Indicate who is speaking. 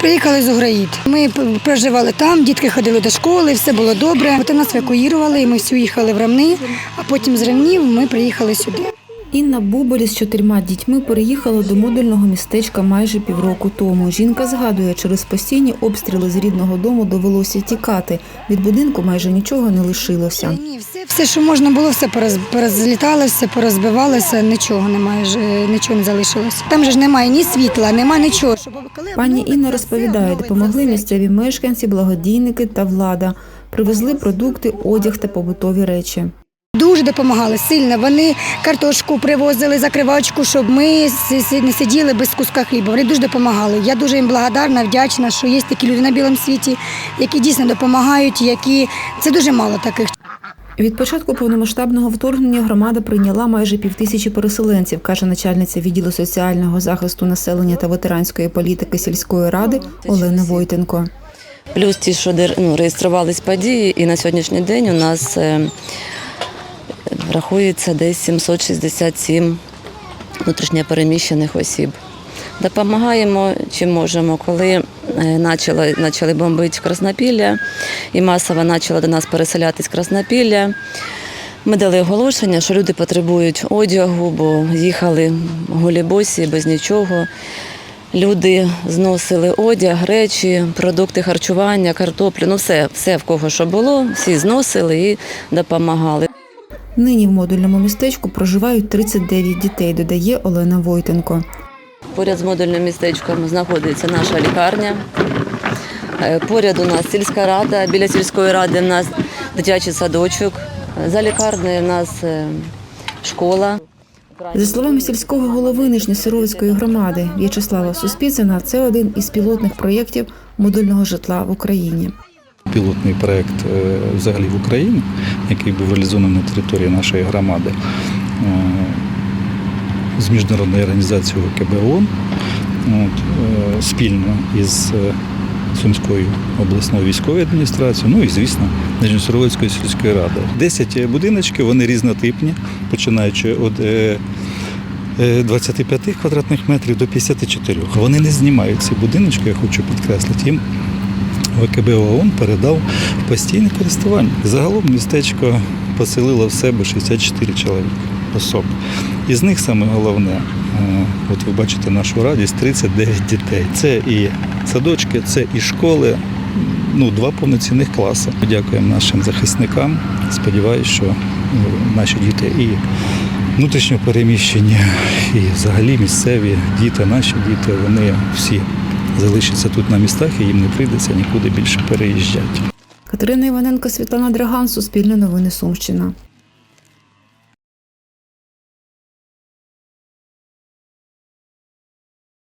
Speaker 1: Приїхали з Уграїд. Ми проживали там, дітки ходили до школи, все було добре. Потім нас евакуїрували, і ми всі їхали в Рамни, а потім з Рамнів ми приїхали сюди.
Speaker 2: Інна Буболі з чотирма дітьми переїхала до модульного містечка майже півроку тому. Жінка згадує, через постійні обстріли з рідного дому довелося тікати. Від будинку майже нічого не лишилося.
Speaker 1: Ні, все, все, що можна було, все пороз, порозліталося, все порозбивалося, нічого немає, е, нічого не залишилося. Там же ж немає ні світла, немає нічого.
Speaker 2: Пані Інна розповідає, допомогли місцеві мешканці, благодійники та влада. Привезли продукти, одяг та побутові речі.
Speaker 1: Дуже допомагали сильно. Вони картошку привозили, закривачку, щоб ми не сиділи без куска хліба. Вони дуже допомагали. Я дуже їм благодарна, вдячна, що є такі люди на білому світі, які дійсно допомагають, які це дуже мало таких.
Speaker 2: Від початку повномасштабного вторгнення громада прийняла майже півтисячі переселенців, каже начальниця відділу соціального захисту населення та ветеранської політики сільської ради Олена Войтенко.
Speaker 3: Плюс ті, що ну, реєструвались події, і на сьогоднішній день у нас е, рахується десь 767 внутрішньопереміщених осіб. Допомагаємо чим можемо. Коли е, почали, почали бомбити Краснопілля і масово почало до нас переселятись Краснопілля, ми дали оголошення, що люди потребують одягу, бо їхали голі босі без нічого. Люди зносили одяг, речі, продукти харчування, картоплю. Ну все, все в кого що було, всі зносили і допомагали.
Speaker 2: Нині в модульному містечку проживають 39 дітей, додає Олена Войтенко.
Speaker 3: Поряд з модульним містечком знаходиться наша лікарня. Е, Поряд у нас сільська рада. Біля сільської ради у нас дитячий садочок. За лікарнею у нас е, школа.
Speaker 2: За словами сільського голови Нижньосировської громади В'ячеслава Суспіцина, це один із пілотних проєктів модульного житла в Україні.
Speaker 4: Пілотний проєкт е, взагалі в Україні, який був реалізований на території нашої громади е, з міжнародною організацією от, е, спільно із Сумською обласною військовою адміністрацією, ну і, звісно, Нижньосоровецькою сільською радою. Десять будиночків, вони різнотипні, починаючи від е, е, 25 квадратних метрів до 54. Вони не знімають ці будиночки, я хочу підкреслити. Їм ВКБ ООН передав в постійне користування. Загалом містечко поселило в себе 64 чоловіка особ. Із них саме головне, е, от ви бачите нашу радість, 39 дітей. Це і садочки, це і школи, ну, два повноцінних класи. Дякуємо нашим захисникам. Сподіваюся, що е, наші діти і внутрішньо переміщені, і взагалі місцеві діти, наші діти, вони всі залишаться тут на містах і їм не прийдеться нікуди більше переїжджати.
Speaker 2: Катерина Іваненко, Світлана Драган, Суспільне новини Сумщина.